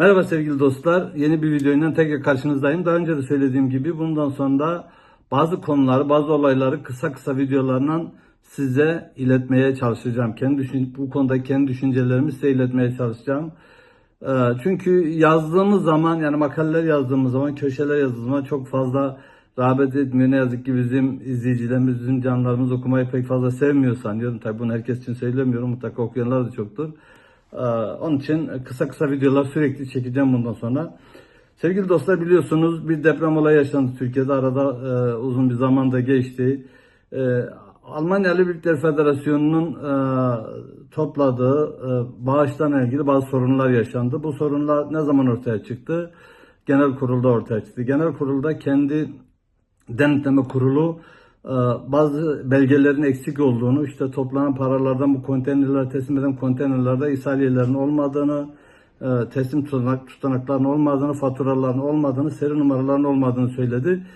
Merhaba sevgili dostlar. Yeni bir videoyla tekrar karşınızdayım. Daha önce de söylediğim gibi bundan sonra bazı konuları, bazı olayları kısa kısa videolarla size iletmeye çalışacağım. Kendi düşün, bu konuda kendi düşüncelerimi size iletmeye çalışacağım. Ee, Çünkü yazdığımız zaman yani makaleler yazdığımız zaman, köşeler yazdığımız zaman çok fazla rağbet etmiyor. Ne yazık ki bizim izleyicilerimiz, bizim canlarımız okumayı pek fazla sevmiyor sanıyorum. Tabii bunu herkes için söylemiyorum. Mutlaka okuyanlar da çoktur. Ee, Onun için kısa kısa videolar sürekli çekeceğim bundan sonra. Sevgili dostlar biliyorsunuz bir deprem olayı yaşandı Türkiye'de. Arada e, uzun bir zaman da geçti. E, Almanya Ali Birlikler Federasyonu'nun e, topladığı e, bağışlarla ilgili bazı sorunlar yaşandı. Bu sorunlar ne zaman ortaya çıktı? Genel kurulda ortaya çıktı. Genel kurulda kendi denetleme kurulu bazı belgelerin eksik olduğunu, işte toplanan paralardan bu konteynerlere teslim eden konteynerlerde ishaliyelerin olmadığını, e, teslim tutanak, tutanakların olmadığını, faturaların olmadığını, seri numaraların olmadığını söyledi.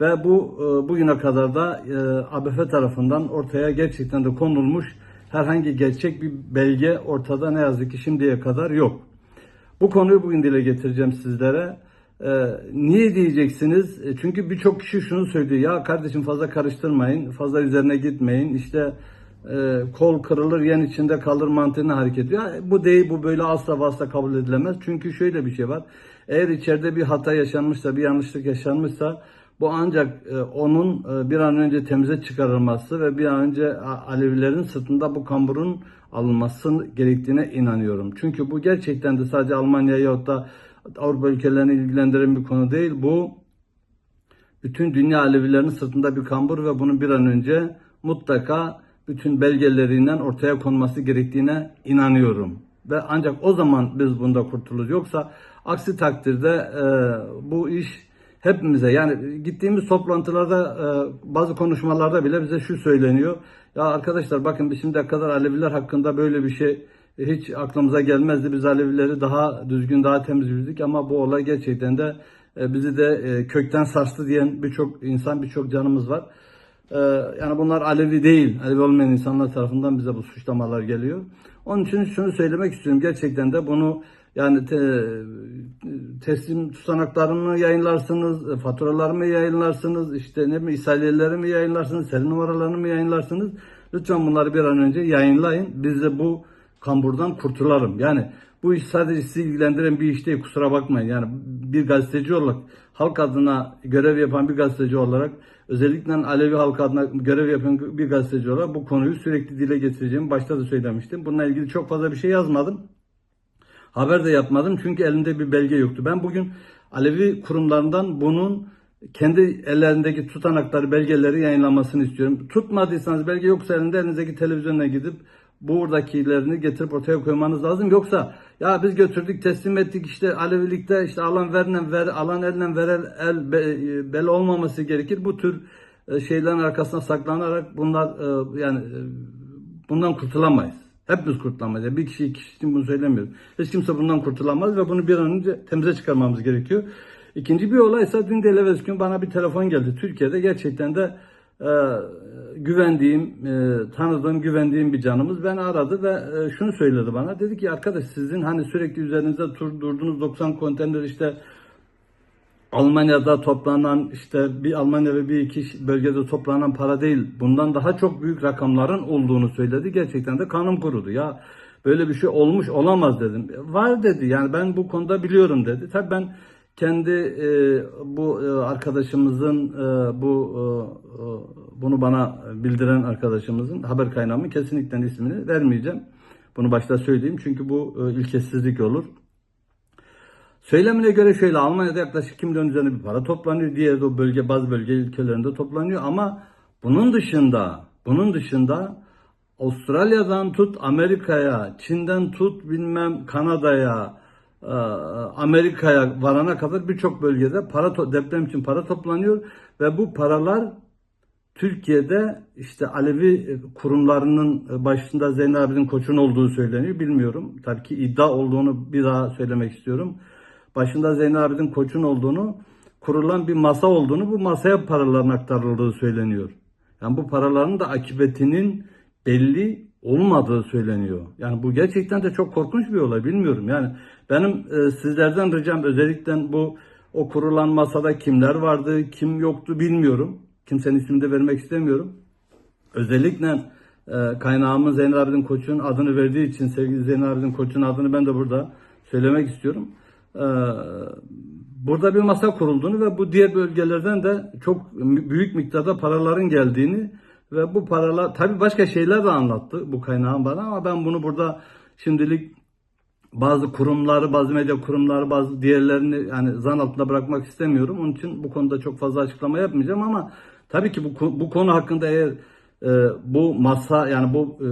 Ve bu e, bugüne kadar da e, ABF tarafından ortaya gerçekten de konulmuş herhangi gerçek bir belge ortada ne yazık ki şimdiye kadar yok. Bu konuyu bugün dile getireceğim sizlere. Ee, niye diyeceksiniz? E, Çünkü birçok kişi şunu söylüyor. Ya kardeşim fazla karıştırmayın, fazla üzerine gitmeyin. İşte e, kol kırılır, yen içinde kalır mantığını hareket ediyor. Bu değil, bu böyle asla asla kabul edilemez. Çünkü şöyle bir şey var. Eğer içeride bir hata yaşanmışsa, bir yanlışlık yaşanmışsa bu ancak e, onun e, bir an önce temize çıkarılması ve bir an önce Alevilerin sırtında bu kamburun alınması gerektiğine inanıyorum. Çünkü bu gerçekten de sadece Almanya'yı yahut da Avrupa ülkelerini ilgilendiren bir konu değil. Bu bütün dünya Alevilerinin sırtında bir kambur ve bunun bir an önce mutlaka bütün belgelerinden ortaya konması gerektiğine inanıyorum. Ve ancak o zaman biz bunda kurtuluruz. Yoksa aksi takdirde e, bu iş hepimize yani gittiğimiz toplantılarda e, bazı konuşmalarda bile bize şu söyleniyor. Ya arkadaşlar bakın biz şimdiye kadar Aleviler hakkında böyle bir şey hiç aklımıza gelmezdi. Biz Alevileri daha düzgün, daha temiz bildik ama bu olay gerçekten de e, bizi de e, kökten sarstı diyen birçok insan, birçok canımız var. E, Yani bunlar Alevi değil, Alevi olmayan insanlar tarafından bize bu suçlamalar geliyor. Onun için şunu söylemek istiyorum. Gerçekten de bunu yani te- teslim tutanaklarını yayınlarsınız, faturalarımı yayınlarsınız, işte ne bileyim ishaliyelerimi yayınlarsınız, seri numaralarını mı yayınlarsınız. Lütfen bunları bir an önce yayınlayın. Biz de bu kamburdan kurtulalım. Yani bu iş sadece sizi ilgilendiren bir iş değil kusura bakmayın. Yani bir gazeteci olarak halk adına görev yapan bir gazeteci olarak özellikle Alevi halk adına görev yapan bir gazeteci olarak bu konuyu sürekli dile getireceğimi başta da söylemiştim. Bununla ilgili çok fazla bir şey yazmadım. Haber de yapmadım çünkü elimde bir belge yoktu. Ben bugün Alevi kurumlarından bunun kendi ellerindeki tutanakları, belgeleri yayınlanmasını istiyorum. Tutmadıysanız belge yoksa elinde elinizdeki televizyona gidip buradakilerini getirip ortaya koymanız lazım. Yoksa ya biz götürdük teslim ettik işte Alevilikte işte alan verilen ver, alan elinden veren el be, bel olmaması gerekir. Bu tür e, şeylerin arkasına saklanarak bunlar e, yani e, bundan kurtulamayız. Hepimiz kurtulamayız. Bir kişi iki kişi bunu söylemiyorum. Hiç kimse bundan kurtulamaz ve bunu bir an önce temize çıkarmamız gerekiyor. İkinci bir olay ise dün de gün bana bir telefon geldi. Türkiye'de gerçekten de e, güvendiğim, e, tanıdığım, güvendiğim bir canımız beni aradı ve e, şunu söyledi bana. Dedi ki arkadaş sizin hani sürekli üzerinizde tur, durduğunuz 90 konteyner işte Almanya'da toplanan işte bir Almanya ve bir iki bölgede toplanan para değil. Bundan daha çok büyük rakamların olduğunu söyledi. Gerçekten de kanım kurudu. Ya böyle bir şey olmuş olamaz dedim. Var dedi. Yani ben bu konuda biliyorum dedi. Tabii ben kendi e, bu e, arkadaşımızın e, bu e, e, bunu bana bildiren arkadaşımızın haber kaynağımın kesinlikle ismini vermeyeceğim. Bunu başta söyleyeyim çünkü bu e, ilkesizlik olur. Söylemine göre şöyle Almanya'da yaklaşık 2 milyon üzerinde bir para toplanıyor. Diğer o bölge bazı bölge ülkelerinde toplanıyor ama bunun dışında bunun dışında Avustralya'dan tut Amerika'ya, Çin'den tut bilmem Kanada'ya, Amerika'ya varana kadar birçok bölgede para deprem için para toplanıyor ve bu paralar Türkiye'de işte Alevi kurumlarının başında Zeynep Abidin Koç'un olduğu söyleniyor. Bilmiyorum. Tabii ki iddia olduğunu bir daha söylemek istiyorum. Başında Zeynep Abidin Koç'un olduğunu, kurulan bir masa olduğunu, bu masaya paraların aktarıldığı söyleniyor. Yani bu paraların da akıbetinin belli olmadığı söyleniyor. Yani bu gerçekten de çok korkunç bir olay bilmiyorum. Yani benim e, sizlerden ricam özellikle bu o kurulan masada kimler vardı, kim yoktu bilmiyorum. Kimsenin ismini de vermek istemiyorum. Özellikle e, kaynağımın Zeynel Abidin Koç'un adını verdiği için sevgili Zeynel Abidin Koç'un adını ben de burada söylemek istiyorum. E, burada bir masa kurulduğunu ve bu diğer bölgelerden de çok büyük miktarda paraların geldiğini ve bu paralar tabii başka şeyler de anlattı bu kaynağın bana ama ben bunu burada şimdilik bazı kurumları, bazı medya kurumları, bazı diğerlerini yani zan altında bırakmak istemiyorum. Onun için bu konuda çok fazla açıklama yapmayacağım ama tabii ki bu bu konu hakkında eğer e, bu masa yani bu e,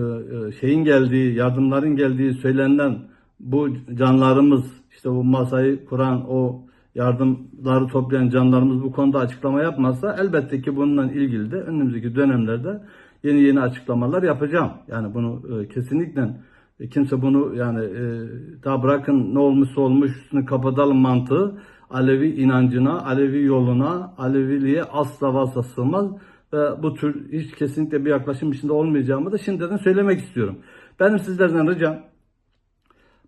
e, şeyin geldiği, yardımların geldiği söylenen bu canlarımız işte bu masayı kuran o yardımları toplayan canlarımız bu konuda açıklama yapmazsa elbette ki bununla ilgili de önümüzdeki dönemlerde yeni yeni açıklamalar yapacağım. Yani bunu e, kesinlikle e, kimse bunu yani e, daha bırakın ne olmuşsa olmuş üstünü kapatalım mantığı Alevi inancına, Alevi yoluna, Aleviliğe asla vasla sığmaz ve bu tür hiç kesinlikle bir yaklaşım içinde olmayacağımı da şimdiden söylemek istiyorum. Benim sizlerden ricam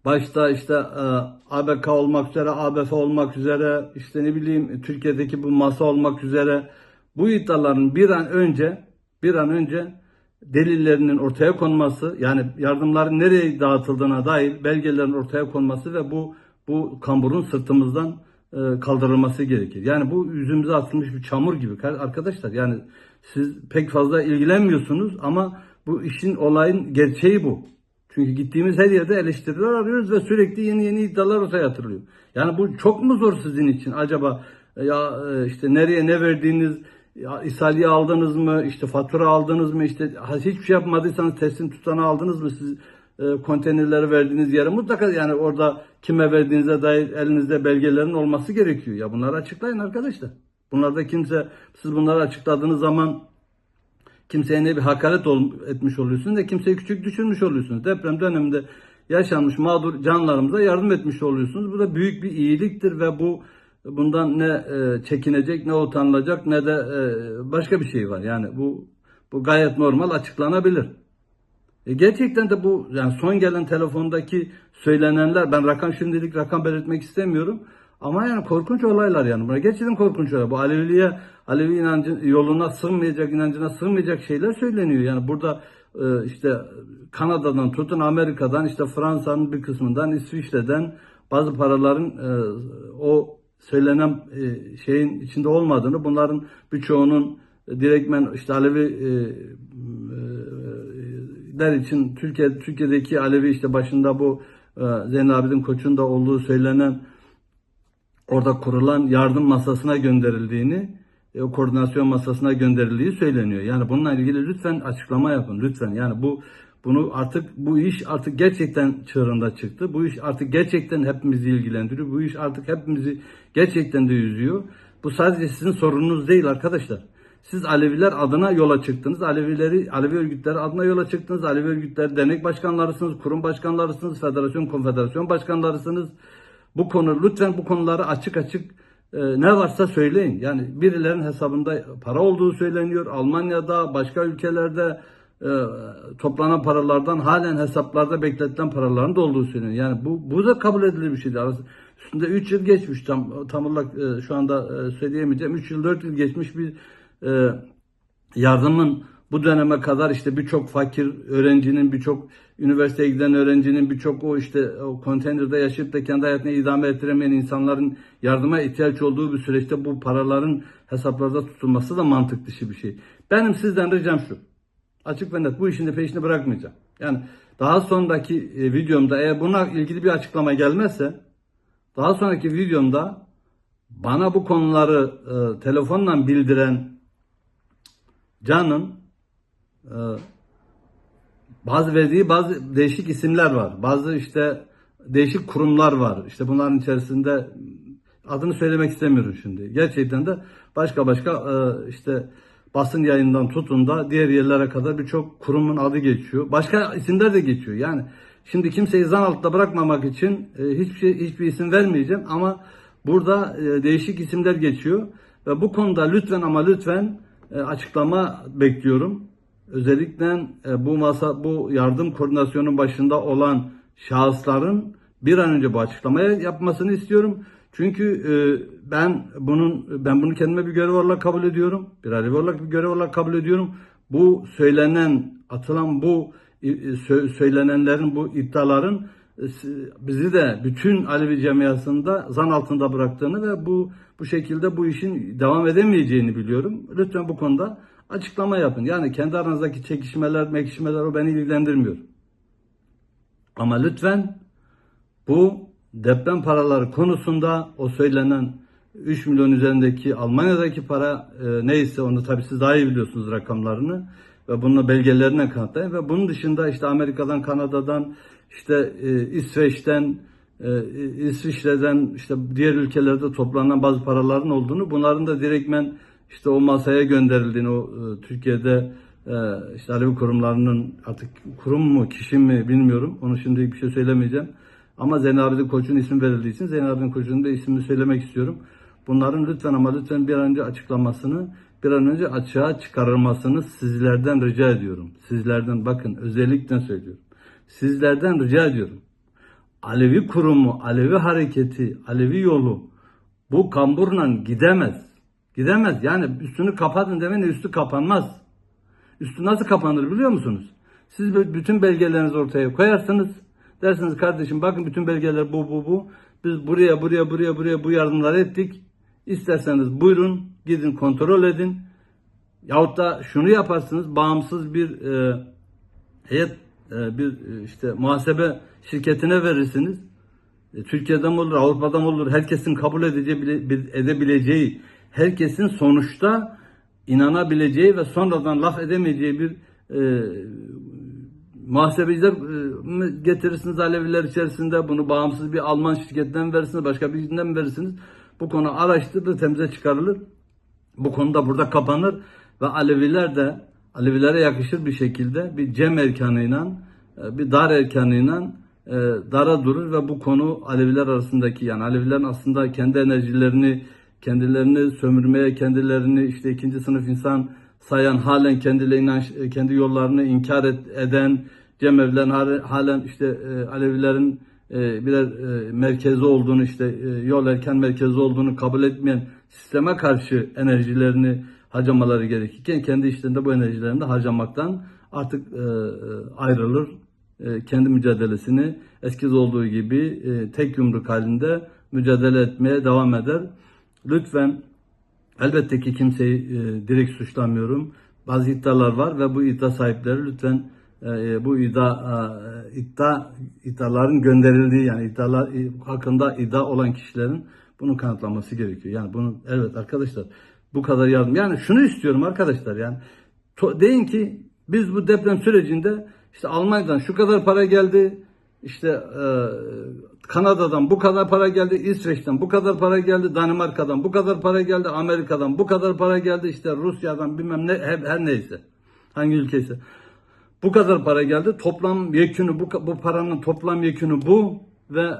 başta işte e, ABK olmak üzere, ABF olmak üzere, işte ne bileyim Türkiye'deki bu masa olmak üzere bu iddiaların bir an önce bir an önce delillerinin ortaya konması yani yardımların nereye dağıtıldığına dair belgelerin ortaya konması ve bu bu kamburun sırtımızdan e, kaldırılması gerekir. Yani bu yüzümüze atılmış bir çamur gibi arkadaşlar. Yani siz pek fazla ilgilenmiyorsunuz ama bu işin olayın gerçeği bu. Çünkü gittiğimiz her yerde eleştiriler arıyoruz ve sürekli yeni yeni iddialar ortaya atılıyor. Yani bu çok mu zor sizin için acaba? Ya e, işte nereye ne verdiğiniz, ya ishaliye aldınız mı, işte fatura aldınız mı, işte hiçbir şey yapmadıysanız teslim tutanağı aldınız mı siz e, konteynerleri verdiğiniz yere mutlaka yani orada kime verdiğinize dair elinizde belgelerin olması gerekiyor. Ya bunları açıklayın arkadaşlar. Bunlarda kimse siz bunları açıkladığınız zaman kimseye ne bir hakaret ol, etmiş oluyorsunuz ne kimseyi küçük düşürmüş oluyorsunuz. Deprem döneminde yaşanmış mağdur canlarımıza yardım etmiş oluyorsunuz. Bu da büyük bir iyiliktir ve bu bundan ne e, çekinecek ne utanılacak ne de e, başka bir şey var. Yani bu bu gayet normal açıklanabilir. E gerçekten de bu yani son gelen telefondaki söylenenler ben rakam şimdilik rakam belirtmek istemiyorum. Ama yani korkunç olaylar yani. Bunlar gerçekten korkunç olaylar. Bu Aleviliğe, Alevi inancı yoluna sığmayacak, inancına sığmayacak şeyler söyleniyor. Yani burada e, işte Kanada'dan tutun Amerika'dan işte Fransa'nın bir kısmından İsviçre'den bazı paraların e, o söylenen e, şeyin içinde olmadığını bunların birçoğunun direktmen işte Alevi e, der için Türkiye Türkiye'deki Alevi işte başında bu e, Abidin Koç'un da olduğu söylenen orada kurulan yardım masasına gönderildiğini, e, koordinasyon masasına gönderildiği söyleniyor. Yani bununla ilgili lütfen açıklama yapın lütfen. Yani bu bunu artık bu iş artık gerçekten çığırında çıktı. Bu iş artık gerçekten hepimizi ilgilendiriyor. Bu iş artık hepimizi gerçekten de üzüyor. Bu sadece sizin sorununuz değil arkadaşlar. Siz Aleviler adına yola çıktınız. Alevileri, Alevi örgütleri adına yola çıktınız. Alevi örgütleri dernek başkanlarısınız, kurum başkanlarısınız, federasyon, konfederasyon başkanlarısınız. Bu konu lütfen bu konuları açık açık e, ne varsa söyleyin. Yani birilerinin hesabında para olduğu söyleniyor. Almanya'da, başka ülkelerde e, toplanan paralardan halen hesaplarda bekletilen paraların da olduğu söyleniyor. Yani bu bu da kabul edilir bir şey değil. Üstünde 3 yıl geçmiş tam tam olarak e, şu anda e, söyleyemeyeceğim. 3 yıl 4 yıl geçmiş bir e, yardımın bu döneme kadar işte birçok fakir öğrencinin, birçok üniversiteye giden öğrencinin, birçok o işte o konteynerde yaşayıp da kendi hayatını idame ettiremeyen insanların yardıma ihtiyaç olduğu bir süreçte bu paraların hesaplarda tutulması da mantık dışı bir şey. Benim sizden ricam şu. Açık ve net bu işin de peşini bırakmayacağım. Yani daha sonraki e, videomda eğer buna ilgili bir açıklama gelmezse daha sonraki videomda bana bu konuları e, telefonla bildiren Can'ın e, bazı verdiği bazı değişik isimler var. Bazı işte değişik kurumlar var. İşte bunların içerisinde adını söylemek istemiyorum şimdi. Gerçekten de başka başka e, işte basın yayından tutun da diğer yerlere kadar birçok kurumun adı geçiyor. Başka isimler de geçiyor. Yani şimdi kimseyi zan altında bırakmamak için e, hiçbir şey, hiçbir isim vermeyeceğim ama burada e, değişik isimler geçiyor ve bu konuda lütfen ama lütfen e, açıklama bekliyorum. özellikle e, bu masa bu yardım koordinasyonun başında olan şahısların bir an önce bu açıklamayı yapmasını istiyorum. Çünkü e, ben bunun ben bunu kendime bir görev olarak kabul ediyorum. Bir Alevi olarak bir görev olarak kabul ediyorum. Bu söylenen, atılan bu e, sö- söylenenlerin bu iddiaların e, bizi de bütün Alevi camiasında zan altında bıraktığını ve bu bu şekilde bu işin devam edemeyeceğini biliyorum. Lütfen bu konuda açıklama yapın. Yani kendi aranızdaki çekişmeler, mekişmeler o beni ilgilendirmiyor. Ama lütfen bu deprem paraları konusunda o söylenen 3 milyon üzerindeki Almanya'daki para e, neyse onu tabii siz daha iyi biliyorsunuz rakamlarını ve bununla belgelerine kanıtlayın ve bunun dışında işte Amerika'dan, Kanada'dan, işte e, İsveç'ten, e, İsviçre'den işte diğer ülkelerde toplanan bazı paraların olduğunu bunların da direktmen işte o masaya gönderildiğini o e, Türkiye'de e, işte Alevi kurumlarının artık kurum mu kişi mi bilmiyorum onu şimdi bir şey söylemeyeceğim. Ama Zeynep Abidin Koç'un ismi verildiği için Zeynep Abidin Koç'un da ismini söylemek istiyorum. Bunların lütfen ama lütfen bir an önce açıklamasını, bir an önce açığa çıkarılmasını sizlerden rica ediyorum. Sizlerden bakın özellikle söylüyorum. Sizlerden rica ediyorum. Alevi kurumu, Alevi hareketi, Alevi yolu bu kamburla gidemez. Gidemez. Yani üstünü kapatın demeyin üstü kapanmaz. Üstü nasıl kapanır biliyor musunuz? Siz bütün belgelerinizi ortaya koyarsınız. Dersiniz kardeşim bakın bütün belgeler bu bu bu. Biz buraya buraya buraya buraya bu yardımları ettik. İsterseniz buyurun gidin kontrol edin. Yahut da şunu yaparsınız bağımsız bir e, heyet e, bir e, işte muhasebe şirketine verirsiniz. E, Türkiye'den olur, Avrupa'dan olur, herkesin kabul edeceği, bile- bil- edebileceği, herkesin sonuçta inanabileceği ve sonradan laf edemeyeceği bir e, muhasebeciler e, getirirsiniz Aleviler içerisinde bunu bağımsız bir Alman şirketten verirsiniz, başka birinden verirsiniz. Bu konu araştırılır, temize çıkarılır. Bu konuda burada kapanır ve Aleviler de Alevilere yakışır bir şekilde bir cem erkanıyla e, bir dar erkanıyla e, dara durur ve bu konu Aleviler arasındaki yani Alevilerin aslında kendi enerjilerini kendilerini sömürmeye, kendilerini işte ikinci sınıf insan sayan, halen kendilerine kendi yollarını inkar et- eden cemevlerin hal- halen işte e, Alevilerin e, birer e, merkezi olduğunu işte e, yol erken merkezi olduğunu kabul etmeyen sisteme karşı enerjilerini harcamaları gerekirken kendi işlerinde bu enerjilerini de harcamaktan artık e, e, ayrılır. E, kendi mücadelesini eskiz olduğu gibi e, tek yumruk halinde mücadele etmeye devam eder. Lütfen elbette ki kimseyi e, direkt suçlamıyorum. Bazı iddialar var ve bu iddia sahipleri lütfen e, bu iddia e, iddia iddiaların gönderildiği yani iddialar e, hakkında iddia olan kişilerin bunu kanıtlaması gerekiyor. Yani bunu evet arkadaşlar bu kadar yardım. Yani şunu istiyorum arkadaşlar yani to- deyin ki biz bu deprem sürecinde işte Almanya'dan şu kadar para geldi. İşte e, Kanada'dan bu kadar para geldi, İsveç'ten bu kadar para geldi, Danimarka'dan bu kadar para geldi, Amerika'dan bu kadar para geldi, işte Rusya'dan bilmem ne her, her neyse. Hangi ülkeyse. Bu kadar para geldi. Toplam yekünü bu bu paranın toplam yekünü bu ve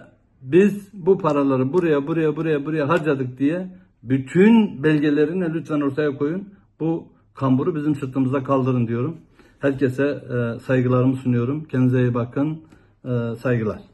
biz bu paraları buraya buraya buraya buraya harcadık diye bütün belgelerini lütfen ortaya koyun. Bu kamburu bizim sırtımıza kaldırın diyorum. Herkese e, saygılarımı sunuyorum. Kendinize iyi bakın. E, saygılar.